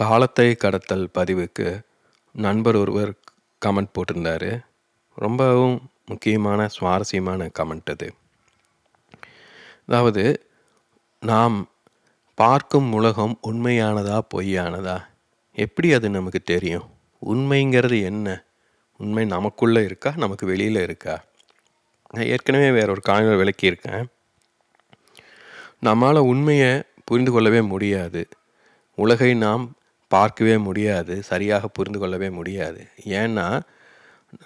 காலத்தை கடத்தல் பதிவுக்கு நண்பர் ஒருவர் கமெண்ட் போட்டிருந்தாரு. ரொம்பவும் முக்கியமான சுவாரஸ்யமான கமெண்ட் அது. அதாவது நாம் பார்க்கும் உலகம் உண்மையானதா பொய்யானதா? எப்படி அது நமக்கு தெரியும்? உண்மைங்கிறது என்ன? உண்மை நமக்குள்ளே இருக்கா? நமக்கு வெளியில் இருக்கா? நான் ஏற்கனவே வேற ஒரு காணொலி விளக்கியிருக்கேன். நம்மால் உண்மையை புரிந்து கொள்ளவே முடியாது. உலகை நாம் பார்க்கவே முடியாது சரியாக புரிந்து கொள்ளவே முடியாது. ஏன்னா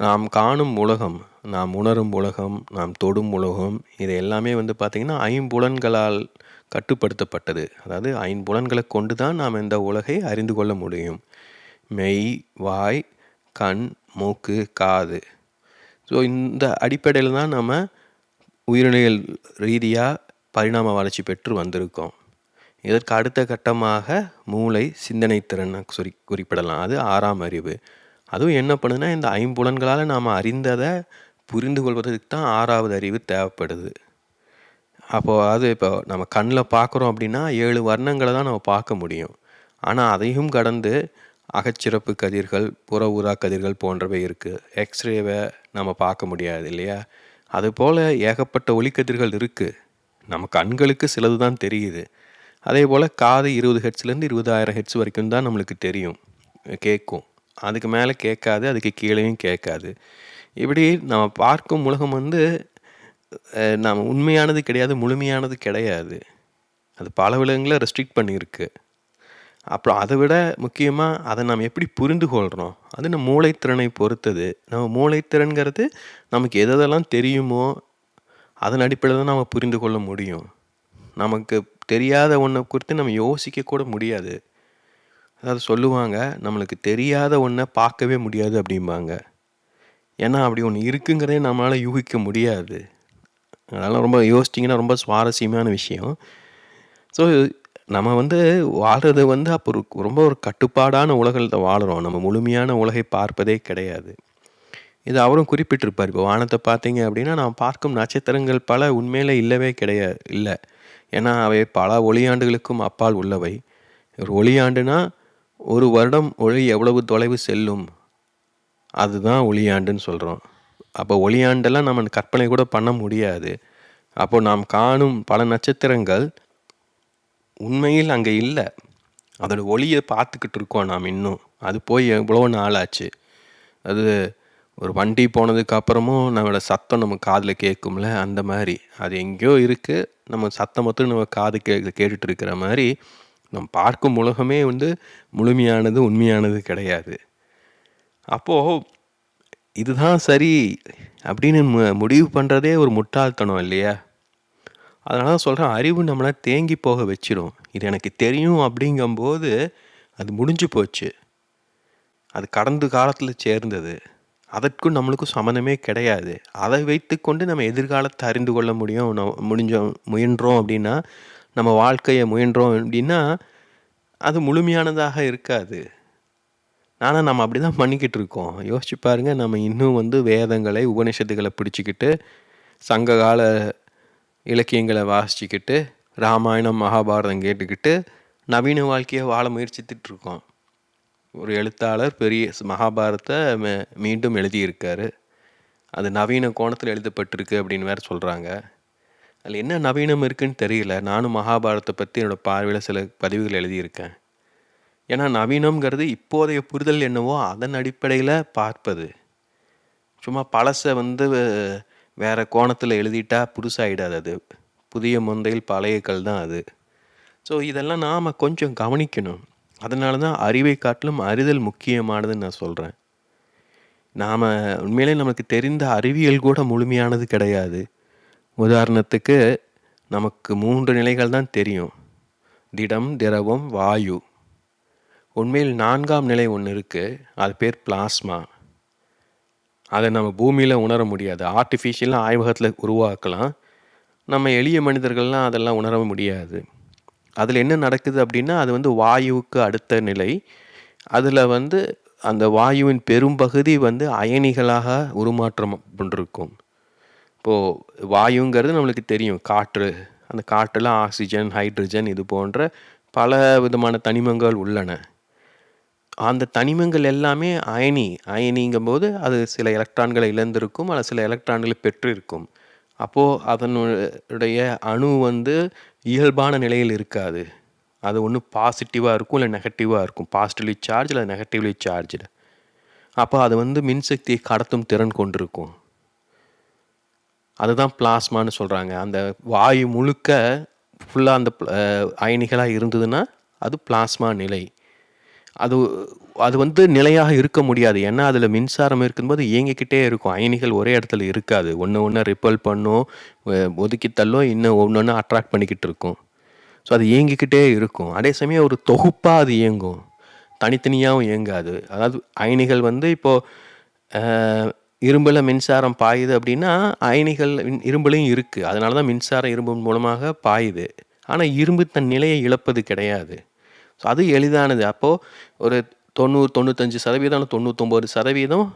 நாம் காணும் உலகம் நாம் உணரும் உலகம் நாம் தொடும் உலகம் இது எல்லாமே வந்து பார்த்திங்கன்னா ஐம்புலன்களால் கட்டுப்படுத்தப்பட்டது. அதாவது ஐம்புலன்களை கொண்டு தான் நாம் இந்த உலகை அறிந்து கொள்ள முடியும். மெய் வாய் கண் மூக்கு காது. ஸோ இந்த அடிப்படையில் தான் நம்ம உயிரினியல் ரீதியாக பரிணாம வளர்ச்சி பெற்று வந்திருக்கோம். இதற்கு அடுத்த கட்டமாக மூளை சிந்தனை திறனை குறி குறிப்பிடலாம். அது ஆறாம் அறிவு. அதுவும் என்ன பண்ணுதுன்னா இந்த ஐம்புலன்களால் நாம் அறிந்ததை புரிந்து கொள்வதற்கு தான் ஆறாவது அறிவு தேவைப்படுது. அப்போது அது இப்போ நம்ம கண்ணில் பார்க்குறோம் அப்படின்னா ஏழு வர்ணங்களை தான் நம்ம பார்க்க முடியும். ஆனால் அதையும் கடந்து அகச்சிறப்பு கதிர்கள் புற ஊதா கதிர்கள் போன்றவை இருக்குது எக்ஸ்ரேவை நம்ம பார்க்க முடியாது இல்லையா? அதுபோல் ஏகப்பட்ட ஒளிக்கதிர்கள் இருக்குது நம்ம கண்களுக்கு சிலது தான் தெரியுது. அதே போல் காது இருபது ஹெட்ஸ்லேருந்து இருபதாயிரம் ஹெட்ஸ் வரைக்கும் தான் நம்மளுக்கு தெரியும். கேட்கும். அதுக்கு மேலே கேட்காது அதுக்கு கீழேயும் கேட்காது. இப்படி நம்ம பார்க்கும் உலகம் வந்து நாம் நம்ம உண்மையானது கிடையாது முழுமையானது கிடையாது. அது பல விலங்குகளை ரெஸ்ட்ரிக்ட் பண்ணியிருக்கு. அப்புறம் அதை விட முக்கியமாக அதை நாம் எப்படி புரிந்து கொள்கிறோம் அது நம்ம மூளைத்திறனை பொறுத்தது. நம்ம மூளைத்திறன்கிறது நமக்கு எதெல்லாம் தெரியுமோ அதன் அடிப்படையில் தான் நம்ம புரிந்து கொள்ள முடியும். நமக்கு தெரியாத ஒன்றை குறித்து நம்ம யோசிக்க கூட முடியாது. அதாவது சொல்லுவாங்க நம்மளுக்கு தெரியாத ஒன்றை பார்க்கவே முடியாது அப்படிம்பாங்க. ஏன்னா அப்படி ஒன்று இருக்குங்கிறதே நம்மளால் யூகிக்க முடியாது. அதனால் ரொம்ப யோசிச்சிங்கன்னா ரொம்ப சுவாரஸ்யமான விஷயம். ஸோ நம்ம வந்து வாழ்கிறது வந்து அப்போ ஒரு ரொம்ப ஒரு கட்டுப்பாடான உலகத்தை வாழ்கிறோம் நம்ம முழுமையான உலகை பார்ப்பதே கிடையாது. இது அவரும் குறிப்பிட்டிருப்பார். இப்போ வானத்தை பார்த்தீங்க அப்படின்னா நாம் பார்க்கும் நட்சத்திரங்கள் பல உண்மையில் இல்லவே கிடையாது இல்லை. ஏன்னா அவை பல ஒளியாண்டுகளுக்கும் அப்பால் உள்ளவை. ஒரு ஒளியாண்டுனா ஒரு வருடம் ஒளி எவ்வளவு தொலைவு செல்லும்? அதுதான் ஒளியாண்டுன்னு சொல்கிறோம் அப்போ ஒளியாண்டெல்லாம் நம்ம கற்பனை கூட பண்ண முடியாது. அப்போ நாம் காணும் பல நட்சத்திரங்கள் உண்மையில் அங்கே இல்லை. அதோட ஒளியை பார்த்துக்கிட்டு இருக்கோம் நாம் இன்னும். அது போய் எவ்வளோ நாள் ஆச்சு அது ஒரு வண்டி போனதுக்கு அப்புறமும் நம்மளோட சத்தம் நம்ம காதில் கேட்கும்ல அந்த மாதிரி. அது எங்கேயோ இருக்குது நம்ம சத்தம் மட்டும் நம்ம காது கே கேட்டுட்டு இருக்கிற மாதிரி நம்ம பார்க்கும் உலகமே வந்து முழுமையானது உண்மையானது கிடையாது. அப்போது இதுதான் சரி அப்படின்னு மு- முடிவு பண்ணுறதே ஒரு முட்டாள்தனம் இல்லையா? அதனால தான் சொல்கிறேன் அறிவு நம்மளை தேங்கி போக வச்சிடும் இது எனக்கு தெரியும் அப்படிங்கும்போது அது முடிஞ்சு போச்சு. அது கடந்த காலத்தில் சேர்ந்தது. அதற்கும் நம்மளுக்கும் சம்மந்தமே கிடையாது. அதை வைத்துக்கொண்டு நம்ம எதிர்காலத்தை அறிந்து கொள்ள முடியும். நம்ம முடிஞ்சோம் முயன்றோம் அப்படின்னா நம்ம வாழ்க்கையை முயன்றோம் அப்படின்னா அது முழுமையானதாக இருக்காது. ஆனால் நம்ம அப்படி தான் பண்ணிக்கிட்டு இருக்கோம். யோசிச்சு பாருங்கள் நம்ம இன்னும் வந்து வேதங்களை உபனிஷத்துகளை பிடிச்சிக்கிட்டு சங்ககால இலக்கியங்களை வாசிச்சுக்கிட்டு ராமாயணம் மகாபாரதம் கேட்டுக்கிட்டு நவீன வாழ்க்கையை வாழ முயற்சித்துட்ருக்கோம் இருக்கோம். ஒரு எழுத்தாளர் பெரிய மகாபாரத்தை மகாபாரதத்தை மீண்டும் எழுதியிருக்காரு. அது நவீன கோணத்தில் எழுதப்பட்டிருக்கு அப்படின்னு வேற சொல்கிறாங்க அதில் என்ன நவீனம் இருக்குதுன்னு தெரியல. நானும் மகாபாரத்தை பற்றி என்னோடய பார்வையில் சில பதிவுகள் எழுதியிருக்கேன். ஏன்னா நவீனம்ங்கிறது இப்போதைய புரிதல் என்னவோ அதன் அடிப்படையில் பார்ப்பது. சும்மா பழசை வந்து வேறு கோணத்தில் எழுதிட்டா புதுசாகிடாது அது. புதிய முந்தையில் பழைய கல் தான் அது. ஸோ இதெல்லாம் நாம் கொஞ்சம் கவனிக்கணும். அதனால தான் அறிவை காட்டிலும் அறிதல் முக்கியமானதுன்னு நான் சொல்கிறேன் நாம் உண்மையிலே நமக்கு தெரிந்த அறிவியல் கூட முழுமையானது கிடையாது. உதாரணத்துக்கு நமக்கு மூன்று நிலைகள் தான் தெரியும். திடம் திரவம் வாயு. உண்மையில் நான்காம் நிலை ஒன்று இருக்குது அது பேர் பிளாஸ்மா. அதை நம்ம பூமியில் உணர முடியாது. ஆர்டிஃபிஷியலாக ஆய்வகத்தில் உருவாக்கலாம். நம்ம எளிய மனிதர்கள்லாம் அதெல்லாம் உணர முடியாது. அதில் என்ன நடக்குது அப்படின்னா அது வந்து வாயுவுக்கு அடுத்த நிலை அதில் வந்து அந்த வாயுவின் பெரும்பகுதி வந்து அயனிகளாக உருமாற்றம் பண்ணிருக்கும் இப்போது வாயுங்கிறது நம்மளுக்கு தெரியும் காற்று அந்த காற்றில் ஆக்சிஜன் ஹைட்ரஜன் இது போன்ற பல விதமான தனிமங்கள் உள்ளன அந்த தனிமங்கள் எல்லாமே அயனி. அயனிங்கும்போது அது சில எலக்ட்ரான்களை இழந்திருக்கும். அல்லது சில எலக்ட்ரான்களை பெற்றிருக்கும். அப்போது அதனுடைய அணு வந்து இயல்பான நிலையில் இருக்காது. அது ஒன்று பாசிட்டிவாக இருக்கும், இல்லை நெகட்டிவாக இருக்கும். பாசிட்டிவ்லி சார்ஜ் இல்லை நெகட்டிவ்லி சார்ஜ்டு. அப்போ அது வந்து மின்சக்தியை கடத்தும் திறன் கொண்டிருக்கும். அதுதான் பிளாஸ்மான்னு சொல்கிறாங்க அந்த வாயு முழுக்க ஃபுல்லாக அந்த அயனிகளாக இருந்ததுன்னா, அது பிளாஸ்மா நிலை. அது அது வந்து நிலையாக இருக்க முடியாது. ஏன்னா, அதில் மின்சாரம் இருக்கும்போது இயங்கிக்கிட்டே இருக்கும். அயனிகள் ஒரே இடத்துல இருக்காது. ஒன்று ஒன்று ரிப்பல் பண்ணும், ஒதுக்கி தள்ளும், இன்னும் ஒன்று ஒன்று அட்ராக்ட் பண்ணிக்கிட்டு இருக்கும். ஸோ, அது இயங்கிக்கிட்டே இருக்கும். அதே சமயம் ஒரு தொகுப்பாக அது இயங்கும். தனித்தனியாகவும் இயங்காது. அதாவது அயனிகள் வந்து இப்போது இரும்பில் மின்சாரம் பாயுது அப்படின்னா, அயனிகள் இரும்புலையும் இருக்குது அதனால தான் மின்சாரம் இரும்பு மூலமாக பாயுது. ஆனால் இரும்பு தன் நிலையை இழப்பது கிடையாது. ஸோ, அது எளிதானது. அப்போது ஒரு 90, 95% அல்லது 99%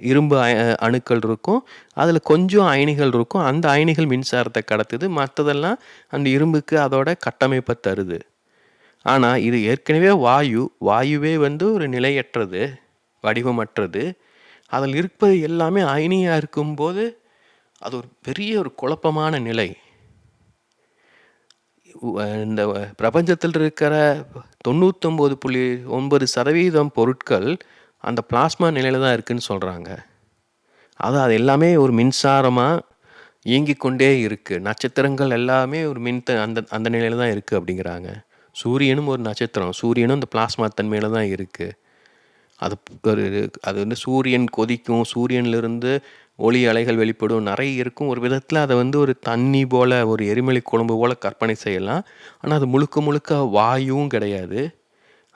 இரும்பு அணுக்கள் இருக்கும். அதில் கொஞ்சம் அயனிகள் இருக்கும். அந்த அயனிகள் மின்சாரத்தை கடத்துது. மற்றதெல்லாம் அந்த இரும்புக்கு அதோட கட்டமைப்பை தருது. ஆனால் இது ஏற்கனவே வாயு. வாயுவே வந்து ஒரு நிலையற்றது, வடிவமற்றது. அதில் இருப்பது எல்லாமே அயனியாக இருக்கும்போது, அது ஒரு பெரிய ஒரு குழப்பமான நிலை. இந்த பிரபஞ்சத்தில் இருக்கிற 99.9% பொருட்கள் அந்த பிளாஸ்மா நிலையில தான் இருக்குதுன்னு சொல்கிறாங்க அது அது எல்லாமே ஒரு மின்சாரமாக இயங்கிக் கொண்டே இருக்குது நட்சத்திரங்கள் எல்லாமே ஒரு மின் த அந்த அந்த நிலையில் தான் இருக்குது அப்படிங்கிறாங்க. சூரியனும் ஒரு நட்சத்திரம். சூரியனும் இந்த பிளாஸ்மா தன்மையில் தான் இருக்குது அது ஒரு அது வந்து சூரியன் கொதிக்கும். சூரியன்லேருந்து ஒளி அலைகள் வெளிப்படும். நிறைய இருக்கும். ஒரு விதத்தில் அதை வந்து ஒரு தண்ணி போல் ஒரு எரிமலை குழம்பு போல் கற்பனை செய்யலாம். ஆனால் அது முழுக்க முழுக்க வாயுவும் கிடையாது.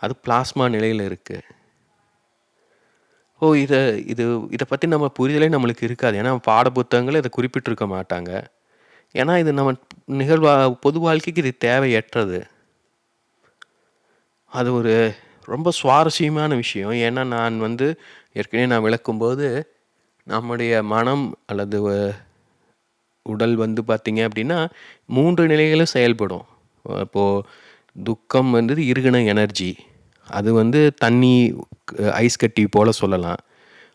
அது பிளாஸ்மா நிலையில் இருக்குது ஓ! இதை இது இதை பற்றி நம்ம புரிதலே நம்மளுக்கு இருக்காது. ஏன்னா, பாட புத்தகங்களை இதை குறிப்பிட்டிருக்க மாட்டாங்க. ஏன்னா, இது நம்ம நிகழ்வா பொது வாழ்க்கைக்கு இது தேவையற்றது. அது ஒரு ரொம்ப சுவாரஸ்யமான விஷயம். ஏன்னா, நான் வந்து ஏற்கனவே நான் விளக்கும்போது, நம்முடைய மனம் அல்லது உடல் வந்து பார்த்திங்க அப்படின்னா, மூன்று நிலைகளும் செயல்படும். இப்போது துக்கம் வந்து இருகின எனர்ஜி. அது வந்து தண்ணி ஐஸ் கட்டி போல் சொல்லலாம்.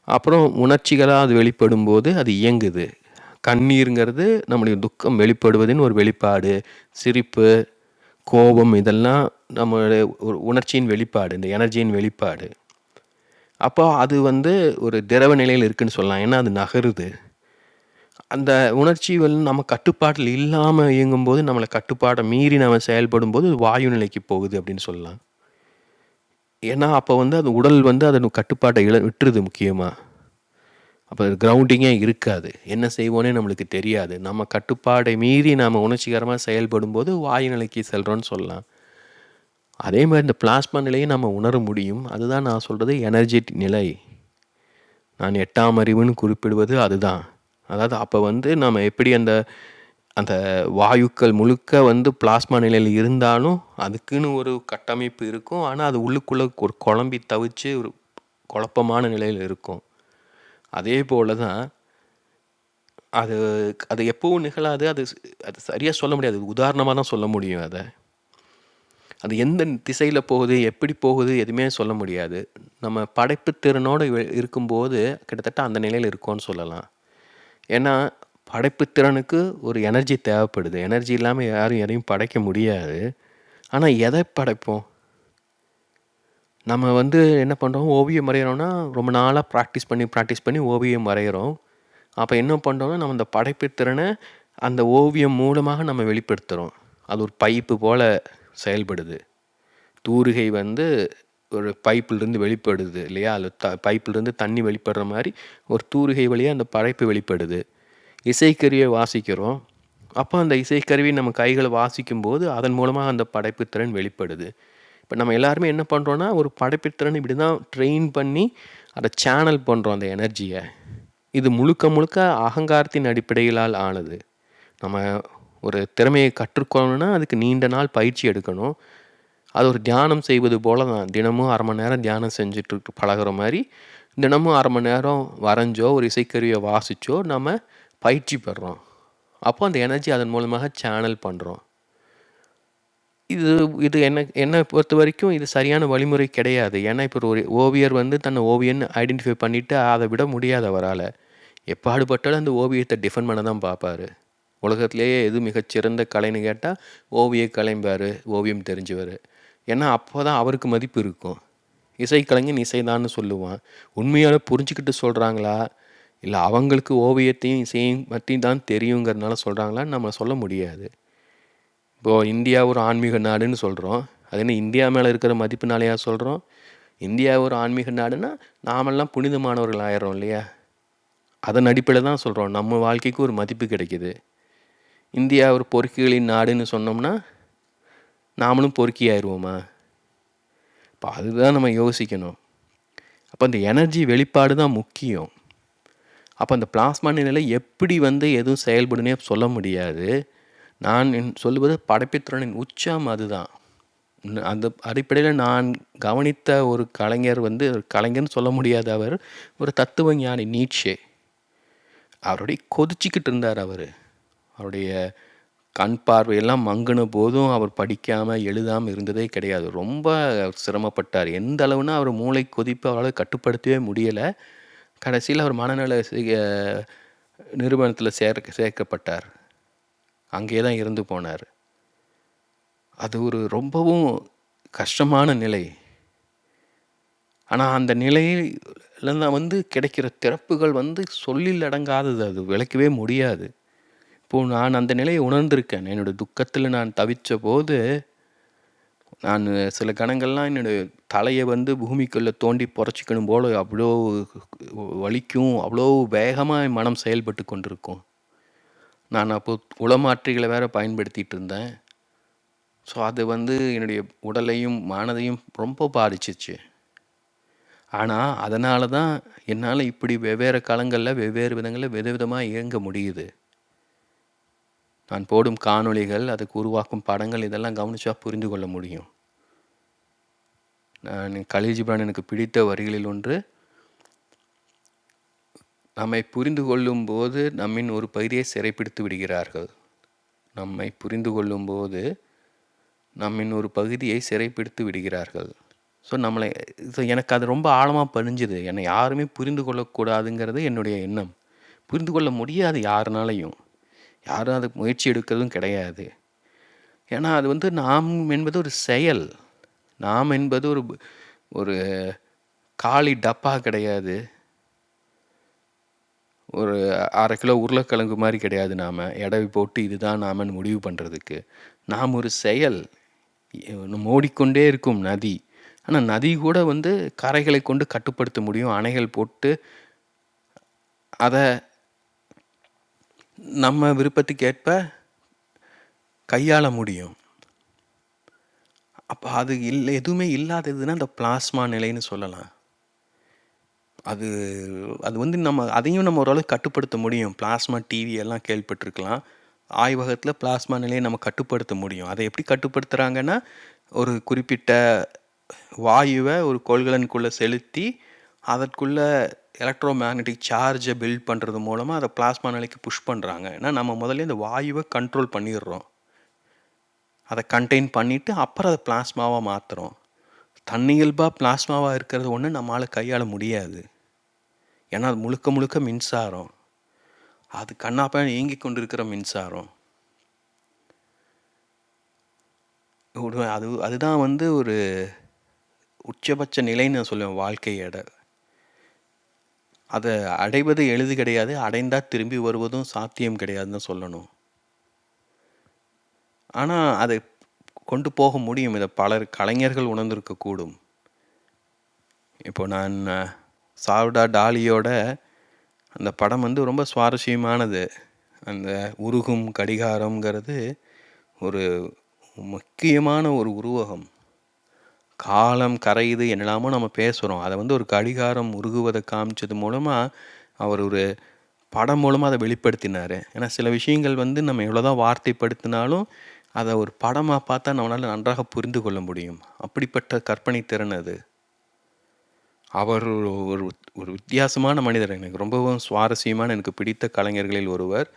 அப்புறம் உணர்ச்சிகளாக அது வெளிப்படும்போது அது இயங்குது. கண்ணீருங்கிறது நம்முடைய துக்கம் வெளிப்படுவதின் ஒரு வெளிப்பாடு. சிரிப்பு, கோபம் இதெல்லாம் நம்மளுடைய உணர்ச்சியின் வெளிப்பாடு. இந்த எனர்ஜியின் வெளிப்பாடு. அப்போ அது வந்து ஒரு திரவ நிலையில் இருக்குன்னு சொல்லலாம். ஏன்னா, அது நகருது. அந்த உணர்ச்சி வந்து நம்ம கட்டுப்பாட்டில் இல்லாமல் இயங்கும்போது, நம்மளை கட்டுப்பாடை மீறி நம்ம செயல்படும்போது, போது வாயு நிலைக்கு போகுது அப்படின்னு சொல்லலாம். ஏன்னா, அப்போ வந்து அது உடல் வந்து அதன் கட்டுப்பாட்டை இழ விட்டுருது முக்கியமாக அப்போ கிரவுண்டிங்கே இருக்காது. என்ன செய்வோன்னே நம்மளுக்கு தெரியாது. நம்ம கட்டுப்பாடை மீறி நாம் உணர்ச்சிகரமாக செயல்படும் செயல்படும்போது, வாயு நிலைக்கு செல்கிறோன்னு சொல்லலாம். அதே மாதிரி இந்த பிளாஸ்மா நிலையை நம்ம உணர முடியும். அதுதான் நான் சொல்கிறது எனர்ஜெட்டிக் நிலை. நான் எட்டாம் அறிவுன்னு குறிப்பிடுவது அதுதான். அதாவது அப்போ வந்து நம்ம எப்படி அந்த அந்த வாயுக்கள் முழுக்க வந்து பிளாஸ்மா நிலையில் இருந்தாலும், அதுக்குன்னு ஒரு கட்டமைப்பு இருக்கும். ஆனால் அது உள்ளுக்குள்ளே ஒரு குழம்பி தவிச்சு ஒரு குழப்பமான நிலையில் இருக்கும். அதே போல் தான் அது அது எப்பவும் நிகழாது. அது அது சரியாக சொல்ல முடியாது. உதாரணமாக தான் சொல்ல முடியும் அதை அது எந்த திசையில் போகுது, எப்படி போகுது எதுவுமே சொல்ல முடியாது. நம்ம படைப்பு திறனோடு இருக்கும்போது, கிட்டத்தட்ட அந்த நிலையில் இருக்கோன்னு சொல்லலாம். ஏன்னா, படைப்பு திறனுக்கு ஒரு எனர்ஜி தேவைப்படுது. எனர்ஜி இல்லாமல் யாரும் எதையும் படைக்க முடியாது. ஆனால் எதை படைப்போம்? நம்ம வந்து என்ன பண்ணுறோம் ஓவியம் வரைகிறோம்னா ரொம்ப நாளாக ப்ராக்டிஸ் பண்ணி, ப்ராக்டிஸ் பண்ணி ஓவியம் வரைகிறோம் அப்போ என்ன பண்ணுறோம்னா நம்ம அந்த படைப்பு திறனை அந்த ஓவியம் மூலமாக நம்ம வெளிப்படுத்துகிறோம் அது ஒரு பைப்பு போல் செயல்படுது. தூரிகை வந்து ஒரு பைப்பிலிருந்து வெளிப்படுது இல்லையா? அதுல த பைப்பிலிருந்து தண்ணி வெளிப்படுற மாதிரி ஒரு தூரிகை வழியாக அந்த படைப்பு வெளிப்படுது. இசைக்கருவியை வாசிக்கிறோம். அப்போ அந்த இசைக்கருவி நம்ம கைகள வாசிக்கும்போது, அதன் மூலமாக அந்த படைப்பு திறன் வெளிப்படுது. இப்போ நம்ம எல்லாருமே என்ன பண்ணுறோன்னா ஒரு படைப்பு திறன் இப்படி தான் ட்ரெயின் பண்ணி, அதை சேனல் பண்ணுறோம் அந்த எனர்ஜியை இது முழுக்க முழுக்க அகங்காரத்தின் அடிப்படையிலால் ஆனது. நம்ம ஒரு திறமையை கற்றுக்கணும்னா அதுக்கு நீண்ட நாள் பயிற்சி எடுக்கணும். அது ஒரு தியானம் செய்வது போல தான். தினமும் அரை மணி நேரம் தியானம் செஞ்சுட்டு பழகிற பழகுற தினமும் அரை மணி நேரம் வரைஞ்சோ, ஒரு இசைக்கருவியை வாசிச்சோ நம்ம பயிற்சி பெறுறோம். அப்போ அந்த எனர்ஜி அதன் மூலமாக சேனல் பண்ணுறோம் இது இது என்ன என்னை பொறுத்த வரைக்கும் இது சரியான வழிமுறை கிடையாது. ஏன்னா, இப்போ ஒரு ஓவியர் வந்து தன்னை ஓவியன்னு ஐடென்டிஃபை பண்ணிவிட்டு அதை விட முடியாது அவரால் எப்பாடுபட்டாலும் அந்த ஓவியத்தை டிஃபன் பண்ண தான் பார்ப்பாரு. உலகத்திலேயே எது மிகச்சிறந்த கலைன்னு கேட்டால் ஓவிய கலைம்பாரு. ஓவியம் தெரிஞ்சவர் ஏன்னா, அப்போ தான் அவருக்கு மதிப்பு இருக்கும். இசைக்கலைஞன் இசைதான்னு சொல்லுவான். உண்மையால் புரிஞ்சுக்கிட்டு சொல்கிறாங்களா இல்லை அவங்களுக்கு ஓவியத்தையும், இசையும் பற்றி தான் தெரியுங்கிறதுனால சொல்கிறாங்களான்னு நம்ம சொல்ல முடியாது. இப்போது இந்தியா ஒரு ஆன்மீக நாடுன்னு சொல்கிறோம் அது என்ன இந்தியா மேலே இருக்கிற மதிப்புனாலையா சொல்கிறோம் இந்தியா ஒரு ஆன்மீக நாடுன்னா, நாமெல்லாம் புனிதமானவர்கள் ஆயிடுறோம் இல்லையா? அதன் அடிப்படையில் தான் சொல்கிறோம் நம்ம வாழ்க்கைக்கு ஒரு மதிப்பு கிடைக்கிது இந்தியா ஒரு பொறுக்கிகளின் நாடுன்னு சொன்னோம்னா, நாமளும் பொறுக்கி ஆயிடுவோமா இப்போ அதுதான் நம்ம யோசிக்கணும். அப்போ அந்த எனர்ஜி வெளிப்பாடு தான் முக்கியம். அப்போ அந்த பிளாஸ்மா நிலை எப்படி வந்து எதுவும் செயல்படுனே சொல்ல முடியாது. நான் சொல்லுவது படைப்புத்திறனின் உச்சம் அதுதான். அந்த அடிப்படையில் நான் கவனித்த ஒரு கலைஞர் வந்து ஒரு கலைஞர்னு சொல்ல முடியாது அவர். ஒரு தத்துவ ஞானி நீட்சே. அவருடைய கொதிச்சிக்கிட்டு இருந்தார் அவர் அவருடைய கண் பார்வையெல்லாம் மங்கின போதும் அவர் படிக்காமல் எழுதாமல் இருந்ததே கிடையாது. ரொம்ப சிரமப்பட்டார். எந்த அளவுன்னா, அவர் மூளை கொதிப்பு அவரால் கட்டுப்படுத்தவே முடியலை கடைசியில் அவர் மனநல நிறுவனத்தில் நிறுவனத்தில சேர்க்க சேர்க்கப்பட்டார். அங்கேயே தான் இறந்து போனார் அது ஒரு ரொம்பவும் கஷ்டமான நிலை. ஆனால் அந்த நிலையில தான் வந்து கிடைக்கிற திறப்புகள் வந்து சொல்லில் அடங்காதது. அது விளக்கவே முடியாது. இப்போ நான் அந்த நிலையை உணர்ந்திருக்கேன். என்னோட துக்கத்தில் நான் தவிச்சபோது, நான் சில கணங்கள்லாம் என்னுடைய தலையை வந்து பூமிக்குள்ளே தோண்டி புதைச்சுக்கணும் போல் அவ்வளோ வலிக்கும். அவ்வளோ வேகமாக என் மனம் செயல்பட்டு கொண்டிருக்கும். நான் அப்போ உளமாற்றிகளை வேற பயன்படுத்திகிட்டு இருந்தேன். ஸோ, அது வந்து என்னுடைய உடலையும், மனதையும் ரொம்ப பாதிச்சிச்சு ஆனால் அதனால தான் என்னால் இப்படி வெவ்வேறு காலங்களில் வெவ்வேறு விதங்களில் விதவிதமாக இயங்க முடியுது. நான் போடும் காணொளிகள், அதுக்கு உருவாக்கும் படங்கள் இதெல்லாம் கவனிச்சா புரிந்து கொள்ள முடியும். நான் கலீல் ஜிப்ரான் எனக்கு பிடித்த வரிகளில் ஒன்று நம்மை புரிந்து கொள்ளும் போது நம்மின் ஒரு பகுதியை சிறைப்பிடித்து விடுகிறார்கள். நம்மை புரிந்து கொள்ளும்போது நம்மின் ஒரு பகுதியை சிறைப்பிடித்து விடுகிறார்கள். ஸோ, நம்மளை ஸோ எனக்கு அது ரொம்ப ஆழமாக பதிஞ்சுது. என்னை யாருமே புரிந்து கொள்ளக்கூடாதுங்கிறது என்னுடைய எண்ணம். புரிந்து கொள்ள முடியாது யாருனாலையும் யாரும் அதுக்கு முயற்சி எடுக்கிறதும் கிடையாது. ஏன்னா, அது வந்து நாம் என்பது ஒரு செயல். நாம் என்பது ஒரு ஒரு காலி டப்பா கிடையாது. ஒரு அரை கிலோ உருளைக்கிழங்கு மாதிரி கிடையாது நாம் எடை போட்டு இதுதான் நாமன்னு முடிவு பண்ணுறதுக்கு நாம் ஒரு செயல். எ ஓடிக்கொண்டே இருக்கும் நதி. ஆனால் நதி கூட வந்து கரைகளை கொண்டு கட்டுப்படுத்த முடியும். அணைகள் போட்டு அதை நம்ம விருப்பத்துக்கு ஏற்ப கையாள முடியும். அப்போ அது இல்லை எதுவுமே இல்லாததுன்னா, அந்த பிளாஸ்மா நிலைன்னு சொல்லலாம். அது அது வந்து நம்ம அதையும் நம்ம ஓரளவுக்கு கட்டுப்படுத்த முடியும். பிளாஸ்மா டிவி எல்லாம் கேள்விப்பட்டிருக்கலாம். ஆய்வகத்தில் பிளாஸ்மா நிலையை நம்ம கட்டுப்படுத்த முடியும். அதை எப்படி கட்டுப்படுத்துகிறாங்கன்னா ஒரு குறிப்பிட்ட வாயுவை ஒரு கொள்கலனுக்குள்ளே செலுத்தி, அதற்குள்ளே எலக்ட்ரோ மேக்னெட்டிக் சார்ஜை பில்ட் பண்ணுறது மூலமாக அதை பிளாஸ்மா நிலைக்கு புஷ் பண்ணுறாங்க ஏன்னா, நம்ம முதல்ல இந்த வாயுவை கண்ட்ரோல் பண்ணிடுறோம் அதை கண்டெயின் பண்ணிவிட்டு அப்புறம் அதை பிளாஸ்மாவாக மாற்றுறோம் தன்னியல்பா பிளாஸ்மாவாக இருக்கிறது ஒன்று நம்மளால் கையாள முடியாது. ஏன்னா, அது முழுக்க முழுக்க மின்சாரம். அது கண்ணாப்பா இயங்கிக் கொண்டிருக்கிற மின்சாரம். அது அதுதான் வந்து ஒரு உச்சபட்ச நிலைன்னு நான் சொல்லுவேன் வாழ்க்கையோட அதை அடைவது எளிது கிடையாது. அடைந்தால் திரும்பி வருவதும் சாத்தியம் கிடையாதுன்னு தான் சொல்லணும். ஆனால் அதை கொண்டு போக முடியும். இதை பலர் கலைஞர்கள் உணர்ந்திருக்கக்கூடும். இப்போ நான் சாவ்டா டாலியோட அந்த படம் வந்து ரொம்ப சுவாரஸ்யமானது. அந்த உருகும் கடிகாரங்கிறது ஒரு முக்கியமான ஒரு உருவகம். காலம் கரையுது என்னெல்லாமோ நம்ம பேசுகிறோம் அதை வந்து ஒரு கடிகாரம் உருகுவதை காமிச்சது மூலமாக அவர் ஒரு படம் மூலமாக அதை வெளிப்படுத்தினார் ஏன்னா, சில விஷயங்கள் வந்து நம்ம எவ்வளோதான் வார்த்தைப்படுத்தினாலும், அதை ஒரு படமாக பார்த்தா நம்மளால் நன்றாக புரிந்து கொள்ள முடியும். அப்படிப்பட்ட கற்பனை திறன் அது. அவர் ஒரு ஒரு வித்தியாசமான மனிதர். எனக்கு ரொம்பவும் சுவாரஸ்யமான, எனக்கு பிடித்த கலைஞர்களில் ஒருவர்.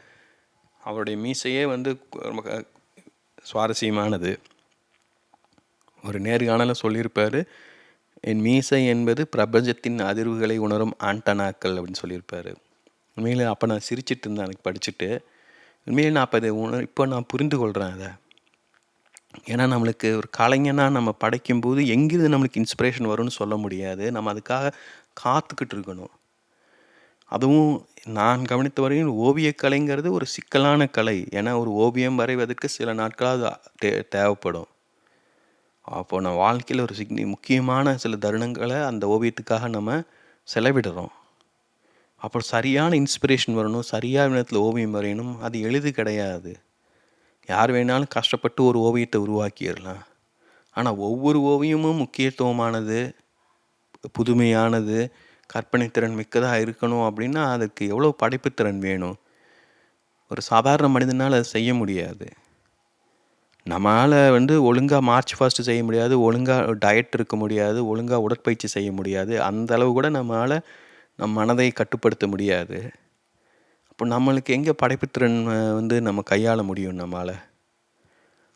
அவருடைய மீசையே வந்து ரொம்ப சுவாரஸ்யமானது. ஒரு நேர்காணலில் சொல்லியிருப்பார். என் மீசை என்பது பிரபஞ்சத்தின் அதிர்வுகளை உணரும் ஆண்டனாக்கள் அப்படின்னு சொல்லியிருப்பார். உண்மையில் அப்போ நான் சிரிச்சிட்டு இருந்தேன் எனக்கு படிச்சுட்டு. உண்மையில் நான் அப்போ அதை உண இப்போ நான் புரிந்து கொள்கிறேன் அதை. ஏன்னா நம்மளுக்கு ஒரு கலைஞனாக நம்ம படைக்கும்போது எங்கிருந்து நம்மளுக்கு இன்ஸ்பிரேஷன் வரும்னு சொல்ல முடியாது. நம்ம அதுக்காக காத்துக்கிட்டு இருக்கணும். அதுவும் நான் கவனித்த வரையும் ஓவியக் கலைங்கிறது ஒரு சிக்கலான கலை. ஏன்னா ஒரு ஓவியம் வரைவதற்கு சில நாட்களாக தே தேவைப்படும். அப்போ நான் வாழ்க்கையில் ஒரு சிக்னி முக்கியமான சில தருணங்களை அந்த ஓவியத்துக்காக நம்ம செலவிடுறோம். அப்போ சரியான இன்ஸ்பிரேஷன் வரணும் சரியான நேரத்தில் ஓவியம் வரையணும் அது எளிது கிடையாது. யார் வேணாலும் கஷ்டப்பட்டு ஒரு ஓவியத்தை உருவாக்கிடலாம். ஆனால் ஒவ்வொரு ஓவியமும் முக்கியத்துவமானது புதுமையானது கற்பனை திறன் மிக்கதாக இருக்கணும் அப்படின்னா அதுக்கு எவ்வளோ படைப்புத்திறன் வேணும்? ஒரு சாதாரண மனிதனால் அதை செய்ய முடியாது. நம்மளால் வந்து ஒழுங்காக மார்ச் ஃபாஸ்ட்டு செய்ய முடியாது ஒழுங்காக டயட் இருக்க முடியாது ஒழுங்காக உடற்பயிற்சி செய்ய முடியாது. அந்த அளவு கூட நம்மளால் நம் மனதை கட்டுப்படுத்த முடியாது. அப்போ நம்மளுக்கு எங்கே படைப்புத்திறன் வந்து நம்ம கையாள முடியும் நம்மளால்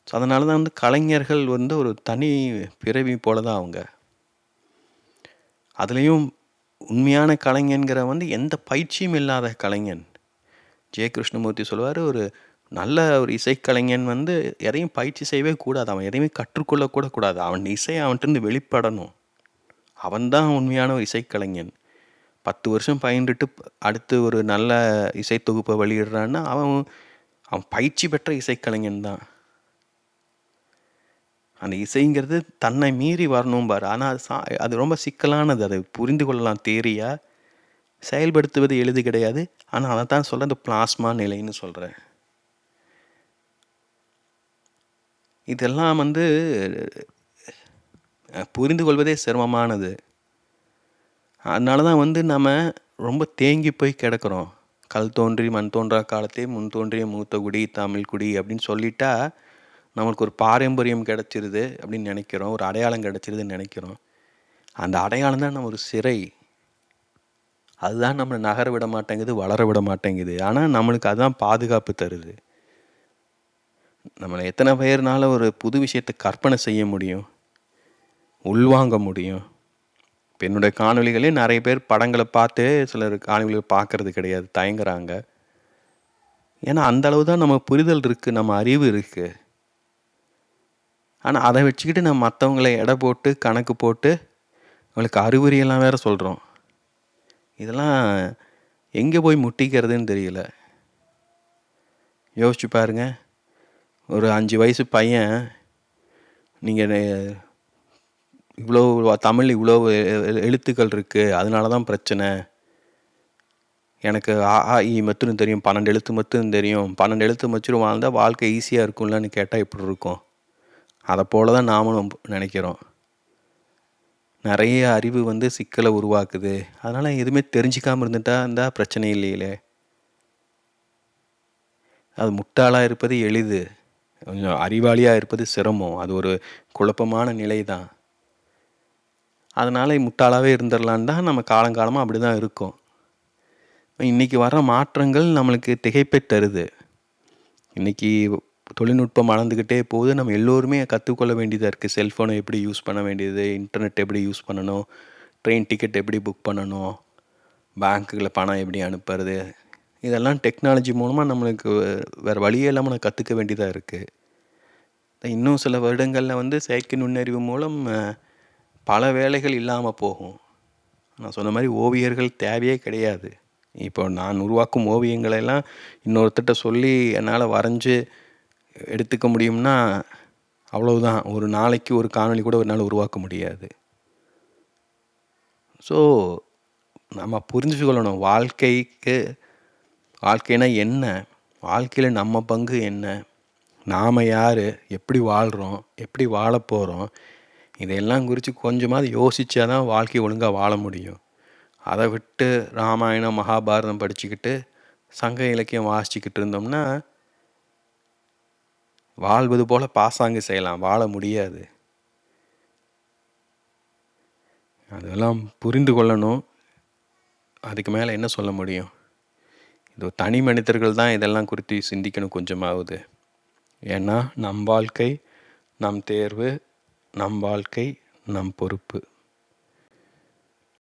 ஸோ அதனால தான் வந்து கலைஞர்கள் வந்து ஒரு தனி பிறவி போல தான் அவங்க. அதுலேயும் உண்மையான கலைஞன்கிற வந்து எந்த பயிற்சியும் இல்லாத கலைஞன். ஜெய கிருஷ்ணமூர்த்தி சொல்லுவார் ஒரு நல்ல ஒரு இசைக்கலைஞன் வந்து எதையும் பயிற்சி செய்யவே கூடாது. அவன் எதையுமே கற்றுக்கொள்ளக்கூட கூடாது. அவன் இசை அவன்கிட்ட வெளிப்படணும். அவன்தான் உண்மையான ஒரு இசைக்கலைஞன். பத்து வருஷம் பயின்றுட்டு அடுத்து ஒரு நல்ல இசைத்தொகுப்பை வெளியிடுறான்னா அவன் அவன் பயிற்சி பெற்ற இசைக்கலைஞன் தான். அந்த இசைங்கிறது தன்னை மீறி வரணும் பாரு. ஆனால் அது சா அது ரொம்ப சிக்கலானது. அதை புரிந்து கொள்ளலாம் தேரியா? செயல்படுத்துவது எளிது கிடையாது. ஆனால் அதை தான் சொல்கிறேன் இந்த பிளாஸ்மா நிலைன்னு சொல்கிறேன் இதெல்லாம் வந்து புரிந்து கொள்வதே சிரமமானது. அதனால தான் வந்து நம்ம ரொம்ப தேங்கி போய் கிடக்கிறோம். கல் தோன்றி மண் தோன்றா காலத்தே முன் தோன்றிய மூத்த குடி தமிழ் குடி அப்படின்னு சொல்லிட்டா நம்மளுக்கு ஒரு பாரம்பரியம் கிடச்சிருது அப்படின்னு நினைக்கிறோம். ஒரு அடையாளம் கிடச்சிருதுன்னு நினைக்கிறோம். அந்த அடையாளம் தான் நம்ம ஒரு சிறை. அதுதான் நம்மளை நகர விட மாட்டேங்குது வளர விட மாட்டேங்குது. ஆனால் நம்மளுக்கு அதுதான் பாதுகாப்பு தருது. நம்மளை எத்தனை பேர்னால ஒரு புது விஷயத்தை கற்பனை செய்ய முடியும் உள்வாங்க முடியும். இப்போ என்னுடைய காணொலிகளே நிறைய பேர் படங்களை பார்த்து சிலர் காணொலிகளை பார்க்கறது கிடையாது தயங்குறாங்க. ஏன்னா அந்த அளவு தான் நம்ம புரிதல் இருக்குது நம்ம அறிவு இருக்குது ஆனால் அதை வச்சுக்கிட்டு நம்ம மற்றவங்களை எடை போட்டு கணக்கு போட்டு அவங்களுக்கு அறிகுறியெல்லாம் வேறு சொல்கிறோம் இதெல்லாம் எங்கே போய் முட்டிக்கிறதுன்னு தெரியல. யோசிச்சு பாருங்க. ஒரு அஞ்சு வயசு பையன் நீங்கள் இவ்வளோ தமிழ் இவ்வளோ எழுத்துக்கள் இருக்குது அதனால தான் பிரச்சனை. எனக்கு ஆ ஆ இ மட்டும் தெரியும் பன்னெண்டு எழுத்து மட்டும் தெரியும். பன்னெண்டு எழுத்து மச்சிரும் வாழ்ந்தால் வாழ்க்கை ஈஸியாக இருக்கும்லன்னு கேட்டால் இப்படி இருக்கும்? அதை போல தான் நாமளும் நினைக்கிறோம். நிறைய அறிவு வந்து சிக்கலை உருவாக்குது. அதனால் எதுவுமே தெரிஞ்சிக்காமல் இருந்துட்டா இருந்தால் பிரச்சனை இல்லையிலே அது முட்டாளாக இருப்பது எளிது. கொஞ்சம் அறிவாளியாக இருப்பது சிரமம். அது ஒரு குழப்பமான நிலை தான் அதனால் முட்டாளாகவே இருந்துடலான் தான் நம்ம காலங்காலமாக அப்படி தான் இருக்கோம். இன்றைக்கி வர மாற்றங்கள் நம்மளுக்கு திகைப்பை தருது. இன்றைக்கி தொழில்நுட்பம் வளர்ந்துக்கிட்டே போகுது. நம்ம எல்லோருமே கற்றுக்கொள்ள வேண்டியதாக இருக்குது செல்ஃபோனை எப்படி யூஸ் பண்ண வேண்டியது? இன்டர்நெட் எப்படி யூஸ் பண்ணணும்? ட்ரெயின் டிக்கெட் எப்படி புக் பண்ணணும்? பேங்க்குகளை பணம் எப்படி அனுப்புறது? இதெல்லாம் டெக்னாலஜி மூலமாக நம்மளுக்கு வேறு வழியே இல்லாமல் நான் கற்றுக்க வேண்டியதாக இருக்குது இன்னும் சில வருடங்களில் வந்து செயற்கை நுண்ணறிவு மூலம் பல வேலைகள் இல்லாமல் போகும். நான் சொன்ன மாதிரி ஓவியர்கள் தேவையே கிடையாது. இப்போ நான் உருவாக்கும் ஓவியங்களெல்லாம் இன்னொருத்தட்ட சொல்லி என்னால் வரைஞ்சி எடுத்துக்க முடியும்னா அவ்வளவுதான். ஒரு நாளைக்கு ஒரு காணொலி கூட ஒரு நாள் உருவாக்க முடியாது. ஸோ நம்ம புரிஞ்சு கொள்ளணும் வாழ்க்கைக்கு வாழ்க்கைனா என்ன? வாழ்க்கையில் நம்ம பங்கு என்ன? நாம் யார்? எப்படி வாழ்கிறோம் எப்படி வாழ போகிறோம் இதையெல்லாம் குறித்து கொஞ்சமாவது யோசித்தா தான் வாழ்க்கை ஒழுங்காக வாழ முடியும். அதை விட்டு ராமாயணம் மகாபாரதம் படிச்சுக்கிட்டு சங்க இலக்கியம் வாசிச்சுக்கிட்டு இருந்தோம்னா வாழ்வது போல் பாசாங்கு செய்யலாம். வாழ முடியாது. அதெல்லாம் புரிந்து கொள்ளணும். அதுக்கு மேலே என்ன சொல்ல முடியும்? இது தனி மனிதர்கள் தான் இதெல்லாம் குறித்து சிந்திக்கணும் கொஞ்சமாவது. ஏன்னா நம் வாழ்க்கை நம் தேர்வு நம் வாழ்க்கை நம் பொறுப்பு.